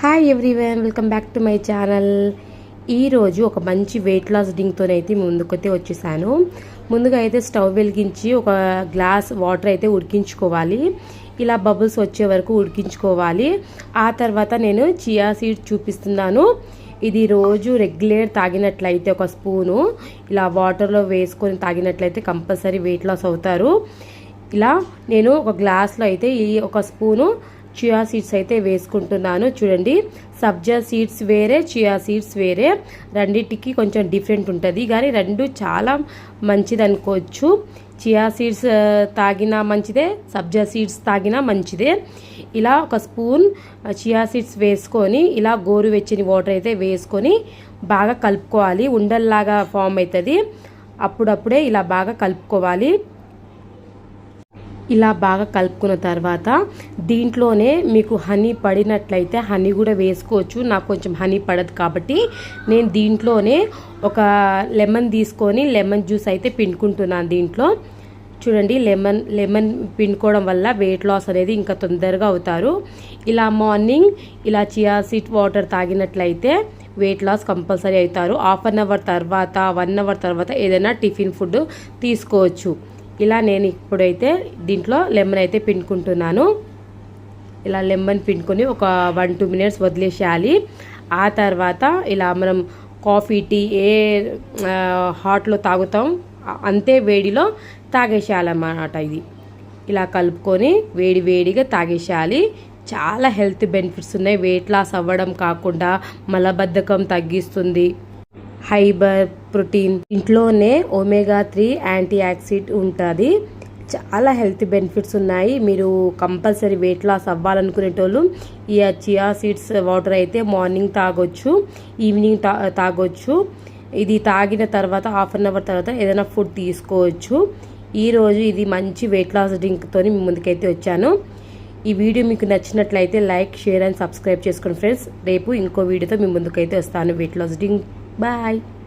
Hi everyone welcome back to my channel ఈరోజు ఒక మంచి వెయిట్ లాస్ డ్రింక్తోనైతే ముందుకైతే వచ్చేసాను. ముందుగా అయితే స్టవ్ వెలిగించి ఒక గ్లాస్ వాటర్ అయితే ఉడికించుకోవాలి. ఇలా బబుల్స్ వచ్చే వరకు ఉడికించుకోవాలి. ఆ తర్వాత నేను చియా సీడ్ చూపిస్తున్నాను. ఇది రోజు రెగ్యులర్ తాగినట్లయితే ఒక స్పూను ఇలా వాటర్లో వేసుకొని తాగినట్లయితే కంపల్సరీ వెయిట్ లాస్ అవుతారు. ఇలా నేను ఒక గ్లాస్లో అయితే ఈ ఒక స్పూను చియా సీడ్స్ అయితే వేసుకుంటున్నాను. చూడండి సబ్జా సీడ్స్ వేరే చియా సీడ్స్ వేరే. రెండింటికి కొంచెం డిఫరెంట్ ఉంటుంది. కానీ రెండు చాలా మంచిది అనుకోవచ్చు చియా సీడ్స్ తాగినా మంచిదే సబ్జా సీడ్స్ తాగినా మంచిదే. ఇలా ఒక స్పూన్ చియా సీడ్స్ వేసుకొని ఇలా గోరువెచ్చని వాటర్ అయితే వేసుకొని బాగా కలుపుకోవాలి. ఉండల్లాగా ఫామ్ అవుతుంది. అప్పుడప్పుడే ఇలా బాగా కలుపుకోవాలి. ఇలా బాగా కలుపుకున్న తర్వాత దీంట్లోనే మీకు హనీ పడినట్లయితే హనీ కూడా వేసుకోవచ్చు. నాకు కొంచెం హనీ పడదు కాబట్టి నేను దీంట్లోనే ఒక లెమన్ తీసుకొని లెమన్ జ్యూస్ అయితే పిండుకుంటున్నాను దీంట్లో. చూడండి లెమన్ లెమన్ పిండుకోవడం వల్ల వెయిట్ లాస్ అనేది ఇంకా తొందరగా అవుతారు. ఇలా మార్నింగ్ ఇలా చియా సీట్ వాటర్ తాగినట్లయితే వెయిట్ లాస్ కంపల్సరీ అవుతారు. హాఫ్ అన్ అవర్ తర్వాత వన్ అవర్ తర్వాత ఏదైనా టిఫిన్ ఫుడ్ తీసుకోవచ్చు. ఇలా నేను ఇప్పుడైతే దీంట్లో లెమన్ అయితే పిండుకుంటున్నాను. ఇలా లెమన్ పిండుకొని ఒక వన్ టూ మినిట్స్ వదిలేసేయాలి. ఆ తర్వాత ఇలా మనం కాఫీ టీ ఏ హాట్లో తాగుతాం. అంతే వేడిలో తాగేసేయాలన్నమాట ఇది. ఇలా కలుపుకొని వేడి వేడిగా తాగేసేయాలి. చాలా హెల్త్ బెనిఫిట్స్ ఉన్నాయి. వెయిట్ లాస్ అవ్వడం కాకుండా మలబద్ధకం తగ్గిస్తుంది. ఫైబర్ ప్రోటీన్ ఇంట్లోనే ఒమేగా త్రీ యాంటీ ఆక్సిడ్ ఉంటుంది. చాలా హెల్త్ బెనిఫిట్స్ ఉన్నాయి. మీరు కంపల్సరీ వెయిట్ లాస్ అవ్వాలనుకునేటోళ్ళు ఈ చియా సీడ్స్ వాటర్ అయితే మార్నింగ్ తాగొచ్చు ఈవినింగ్ తా తాగొచ్చు. ఇది తాగిన తర్వాత హాఫ్ అన్ అవర్ తర్వాత ఏదైనా ఫుడ్ తీసుకోవచ్చు. ఈరోజు ఇది మంచి వెయిట్ లాస్ డ్రింక్తో మీ ముందుకైతే వచ్చాను. ఈ వీడియో మీకు నచ్చినట్లయితే లైక్ షేర్ అండ్ సబ్స్క్రైబ్ చేసుకోండి ఫ్రెండ్స్. రేపు ఇంకో వీడియోతో మీ ముందుకైతే వస్తాను. Weight loss drink Bye!